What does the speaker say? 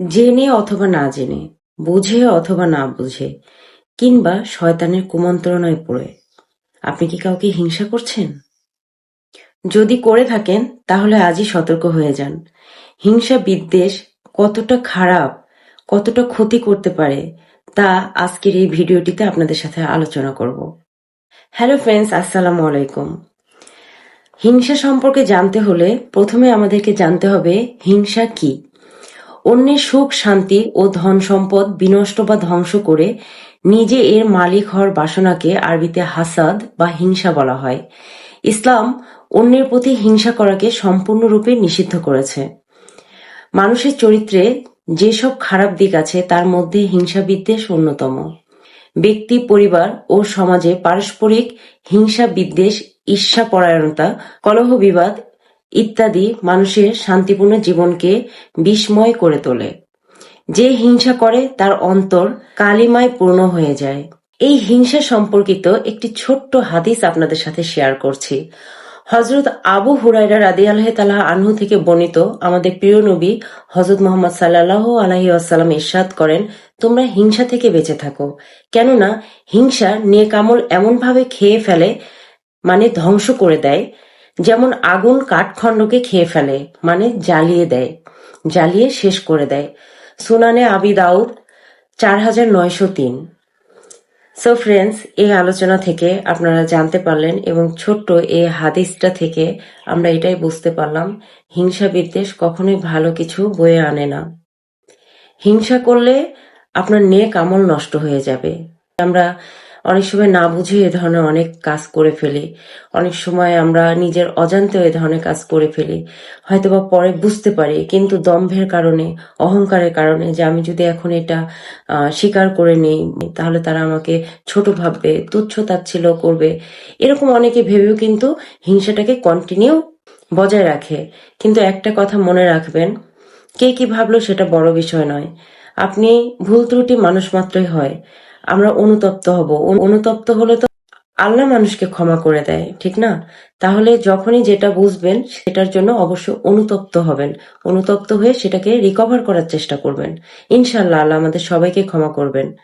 জেনে অথবা না জেনে, বুঝে অথবা না বুঝে, কিংবা শয়তানের কুমন্ত্রণায় পড়ে আপনি কি কাউকে হিংসা করছেন? যদি করে থাকেন তাহলে আজই সতর্ক হয়ে যান। হিংসা বিদ্বেষ কতটা খারাপ, কতটা ক্ষতি করতে পারে তা আজকের এই ভিডিওটিতে আপনাদের সাথে আলোচনা করব। হ্যালো ফ্রেন্ডস আসসালামু আলাইকুম হিংসা সম্পর্কে জানতে হলে প্রথমে আমাদেরকে জানতে হবে হিংসা কি অন্যের সুখ, শান্তি ও ধন সম্পদ বিনষ্ট বা ধ্বংস করে নিজে এর মালিক হওয়ার বাসনাকে আরবিতে হাসাদ বা হিংসা বলা হয়। ইসলাম অন্যের প্রতি হিংসা করাকে সম্পূর্ণরূপে নিষিদ্ধ করেছে। মানুষের চরিত্রে যেসব খারাপ দিক আছে, তার মধ্যে হিংসা বিদ্বেষ অন্যতম। ব্যক্তি, পরিবার ও সমাজে পারস্পরিক হিংসা বিদ্বেষ ঈর্ষা পরায়ণতা কলহ বিবাদ ইত্যাদি মানুষের শান্তিপূর্ণ জীবনকে বিস্ময় করে তোলে। যে হিংসা করে, তার অন্তর কালিমায় পূর্ণ হয়ে যায়। এই হিংসা সম্পর্কিত একটি ছোট্ট হাদিস আপনাদের সাথে শেয়ার করছি। হজরত আবু হুরাইরা রাদি আল্লাহ তালাহ আনহু থেকে বর্ণিত আমাদের প্রিয় নবী হজরত মোহাম্মদ সাল্লাহ আলহি আসাল্লাম ইরশাদ করেন, তোমরা হিংসা থেকে বেঁচে থাকো। কেননা হিংসা নেকামল এমনভাবে খেয়ে ফেলে মানে ধ্বংস করে দেয় যেমন আগুন কাঠখণ্ডকে খেয়ে ফেলে মানে জ্বালিয়ে দেয়, জ্বালিয়ে শেষ করে দেয়। সুনানে আবি দাউদ, চার হাজার নয়শো তিন। সো ফ্রেন্ডস এই আলোচনা থেকে আপনারা জানতে পারলেন এবং ছোট্ট এই হাদিসটা থেকে আমরা এটাই বুঝতে পারলাম, হিংসা বিদ্বেষ কখনোই ভালো কিছু বয়ে আনে না। হিংসা করলে আপনার নেক আমল নষ্ট হয়ে যাবে। আমরা অনেক সময় না বুঝে এ ধরনের অনেক কাজ করে ফেলি। অনেক সময় আমরা নিজের অজান্তেও এ ধরনের কাজ করে ফেলি। হয়তোবা পরে বুঝতে পারি, কিন্তু দম্ভের কারণে, অহংকারের কারণে যে আমি যদি এখন এটা স্বীকার করে নিই, তাহলে তারা আমাকে ছোট ভাববে, তুচ্ছ তাচ্ছিল্য করবে। এরকম অনেকে ভেবেও কিন্তু হিংসাটাকে কন্টিনিউ বজায় রাখে। কিন্তু একটা কথা মনে রাখবেন, কে কি ভাবলো সেটা বড় বিষয় নয়। আপনি ভুল ত্রুটি মানুষ মাত্রই হয়। আমরা অনুতপ্ত হব। অনু- অনুতপ্ত হলে তো আল্লাহ মানুষকে ক্ষমা করে দেয়, ঠিক না? তাহলে যখনই যেটা বুঝবেন, সেটার জন্য অবশ্য অনুতপ্ত হবেন। অনুতপ্ত হয়ে সেটাকে রিকভার করার চেষ্টা করবেন। ইনশাল্লাহ আল্লাহ আমাদের সবাইকে ক্ষমা করবেন।